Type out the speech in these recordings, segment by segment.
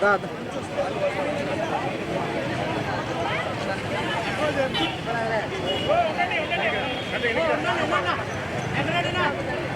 Dada. Mana, mana, mana, mana, mana, mana,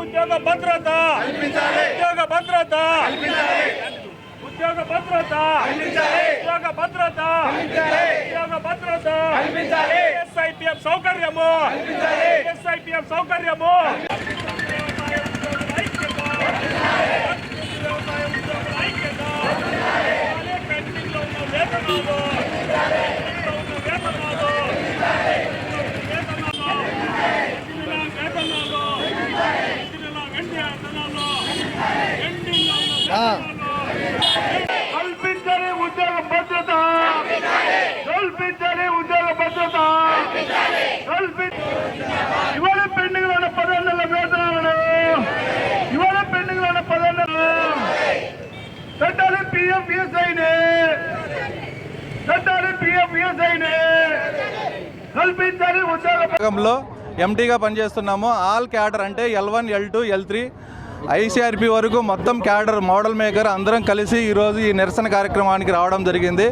ఉద్యోగ భద్రత. ఉద్యోగ భద్రత. ఉద్యోగ భద్రత. ఉద్యోగ భద్రత. ఉద్యోగ భద్రత. ఎస్ఐపిఎఫ్ సౌకర్యము. ఎస్ఐపిఎఫ్ సౌకర్యము. వ్యవసాయ ఉద్యోగుల ఐక్యత పెండింగ్లో ఉన్న వేతనాలు పెండింగ్లో ఉన్న వేతనాలు వేతనాలు ఇచ్చిన వేతనాలు ఇచ్చిన వెండి వేతనాలు పెండింగ్లో ఉన్న వేతనాలు కల్పించని ఉద్యోగ భద్రత కల్పించాలి ఉద్యోగ భద్రత. ఇవాళ పెండింగ్లో ఉన్న పదిహేను నెలల వేతనాలను ఇవాళ పెండింగ్లో ఉన్న పదిహేను నెలలు పెట్టాలి పిఎం పిఎస్ఐని పెట్టాలి పిఎం పిఎస్ఐని కల్పించాలి ఉద్యోగ ఎండీగా ఎంటీగా పనిచేస్తున్నాము. ఆల్ క్యాడర్ అంటే L one L two L three ICRP వరకు మొత్తం క్యాడర్ మోడల్ మేకర్ అందరం కలిసి ఈరోజు ఈ నిరసన కార్యక్రమానికి రావడం జరిగింది.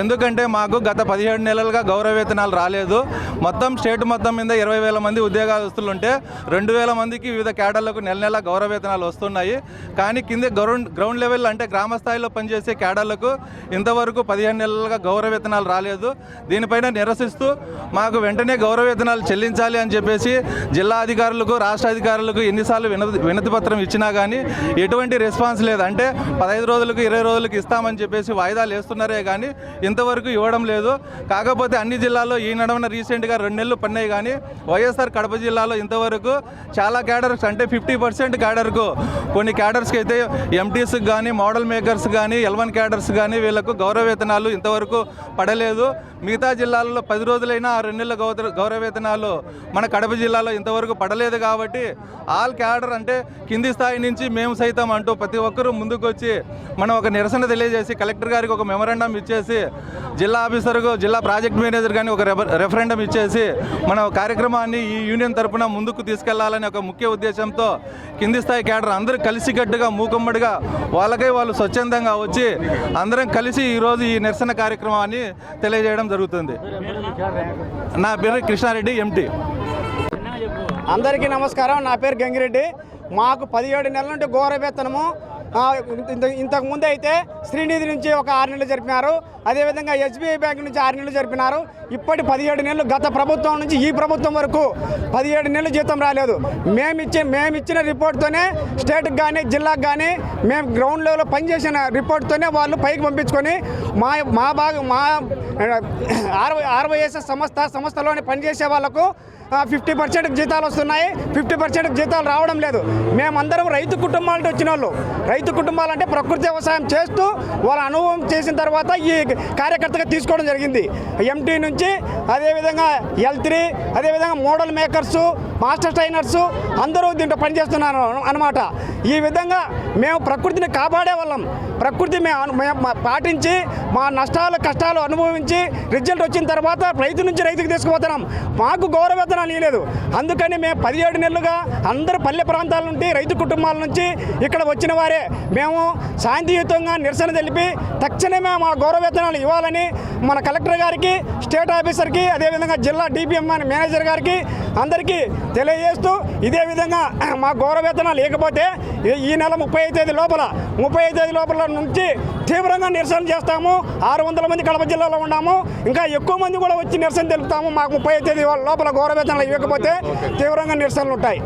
ఎందుకంటే మాకు గత పదిహేడు నెలలుగా గౌరవ వేతనాలు రాలేదు. మొత్తం స్టేట్ మొత్తం మీద ఇరవై వేల మంది ఉద్యోగస్తులు ఉంటే రెండు వేల మందికి వివిధ క్యాడర్లకు నెల నెల గౌరవ వేతనాలు వస్తున్నాయి. కానీ కింద గ్రౌండ్ గ్రౌండ్ లెవెల్ అంటే గ్రామ స్థాయిలో పనిచేసే క్యాడర్లకు ఇంతవరకు పదిహేను నెలలుగా గౌరవ వేతనాలు రాలేదు. దీనిపైన నిరసిస్తూ మాకు వెంటనే గౌరవ వేతనాలు చెల్లించాలి అని చెప్పేసి జిల్లా అధికారులకు రాష్ట్ర అధికారులకు ఎన్నిసార్లు వినతి వినతి పత్రం ఇచ్చినా కానీ ఎటువంటి రెస్పాన్స్ లేదు. అంటే పదహైదు రోజులకు ఇరవై రోజులకు ఇస్తామని చెప్పేసి వాయిదాలు వేస్తున్నారే కానీ ఇంతవరకు ఇవ్వడం లేదు. కాకపోతే అన్ని జిల్లాల్లో ఈ నడవన రీసెంట్గా రెండు నెలలు పన్నాయి కానీ వైఎస్ఆర్ కడప జిల్లాలో ఇంతవరకు చాలా క్యాడర్స్ అంటే ఫిఫ్టీ పర్సెంట్ క్యాడర్కు కొన్ని క్యాడర్స్కి అయితే ఎంటీస్కి కానీ మోడల్ మేకర్స్ కానీ ఎల్వన్ క్యాడర్స్ కానీ వీళ్ళకు గౌరవ వేతనాలు ఇంతవరకు పడలేదు. మిగతా జిల్లాల్లో పది రోజులైనా ఆ రెండు నెలల గౌరవవేతనాలు గౌరవ వేతనాలు మన కడప జిల్లాలో ఇంతవరకు పడలేదు కాబట్టి ఆల్ క్యాడర్ అంటే కింది స్థాయి నుంచి మేము సైతం అంటూ ప్రతి ఒక్కరూ ముందుకు వచ్చి మనం ఒక నిరసన తెలియజేసి కలెక్టర్ గారికి ఒక మెమరాండం ఇచ్చేసి జిల్లా ఆఫీసర్కు జిల్లా ప్రాజెక్ట్ మేనేజర్ కానీ ఒక రెఫ- రెఫరెండం ఇచ్చేసి మన కార్యక్రమాన్ని ఈ యూనియన్ తరఫున ముందుకు తీసుకెళ్ళాలని ఒక ముఖ్య ఉద్దేశంతో కింది స్థాయి కేడర్ అందరూ కలిసికట్టుగా మూకమ్మడిగా వాళ్ళకై వాళ్ళు స్వచ్ఛందంగా వచ్చి అందరం కలిసి ఈరోజు ఈ నిరసన కార్యక్రమాన్ని తెలియజేయడం జరుగుతుంది. నా పేరు కృష్ణారెడ్డి ఎంటీ అందరికీ నమస్కారం. నా పేరు గంగిరెడ్డి. మాకు పదిహేడు నెలల నుండి ఘోర వేతనము. ఇంతకు ముందు అయితే శ్రీనిధి నుంచి ఒక ఆరు నెలలు జరిపినారు. అదేవిధంగా ఎస్బీఐ బ్యాంక్ నుంచి ఆరు నెలలు జరిపినారు. ఇప్పటి పదిహేడు నెలలు గత ప్రభుత్వం నుంచి ఈ ప్రభుత్వం వరకు పదిహేడు నెలలు జీతం రాలేదు. మేము ఇచ్చే మేము ఇచ్చిన రిపోర్ట్తోనే స్టేట్కి కానీ జిల్లాకు కానీ మేము గ్రౌండ్ లెవెల్లో పనిచేసిన రిపోర్ట్తోనే వాళ్ళు పైకి పంపించుకొని మా మా భాగం మా ఆర్వైఎస్ఎస్ సంస్థ సంస్థలోనే పనిచేసే వాళ్ళకు ఫిఫ్టీ పర్సెంట్ జీతాలు వస్తున్నాయి. ఫిఫ్టీ పర్సెంట్ జీతాలు రావడం లేదు. మేమందరం రైతు కుటుంబాలంటే వచ్చిన వాళ్ళు. రైతు కుటుంబాలు అంటే ప్రకృతి వ్యవసాయం చేస్తూ వాళ్ళ అనుభవం చేసిన తర్వాత ఈ కార్యకర్తగా తీసుకోవడం జరిగింది. ఎంటీ నుంచి అదేవిధంగా ఎల్ త్రీ అదేవిధంగా మోడల్ మేకర్సు మాస్టర్ ట్రైనర్స్ అందరూ దీంట్లో పనిచేస్తున్నారు అనమాట ఈ విధంగా మేము ప్రకృతిని కాపాడే వాళ్ళం. ప్రకృతి మేము మేము మా- పాటించి మా నష్టాలు కష్టాలు అనుభవించి రిజల్ట్ వచ్చిన తర్వాత రైతు నుంచి రైతుకి తీసుకుపోతున్నాం. మాకు గౌరవేతనం వేతనాలు ఇవ్వలేదు అందుకని మేము పదిహేడు నెలలుగా అందరు పల్లె ప్రాంతాల నుండి రైతు కుటుంబాల నుంచి ఇక్కడ వచ్చిన వారే. మేము శాంతియుతంగా నిరసన తెలిపి తక్షణమే మా గౌరవ వేతనాలు ఇవ్వాలని మన కలెక్టర్ గారికి స్టేట్ ఆఫీసర్కి అదేవిధంగా జిల్లా డిపిఎం మేనేజర్ గారికి అందరికీ తెలియజేస్తూ ఇదే విధంగా మా గౌరవ వేతనాలు లేకపోతే ఈ- ఈ నెల ముప్పై తేదీ లోపల ముప్పై తేదీ లోపల నుంచి తీవ్రంగా నిరసన చేస్తాము. ఆరు వందల మంది కడప జిల్లాలో ఉన్నాము. ఇంకా ఎక్కువ మంది కూడా వచ్చి నిరసన తెలుపుతాము. మాకు ముప్పై తేదీ లోపల గౌరవ వేతనాలు ఇవ్వకపోతే తీవ్రంగా నిరసనలు ఉంటాయి.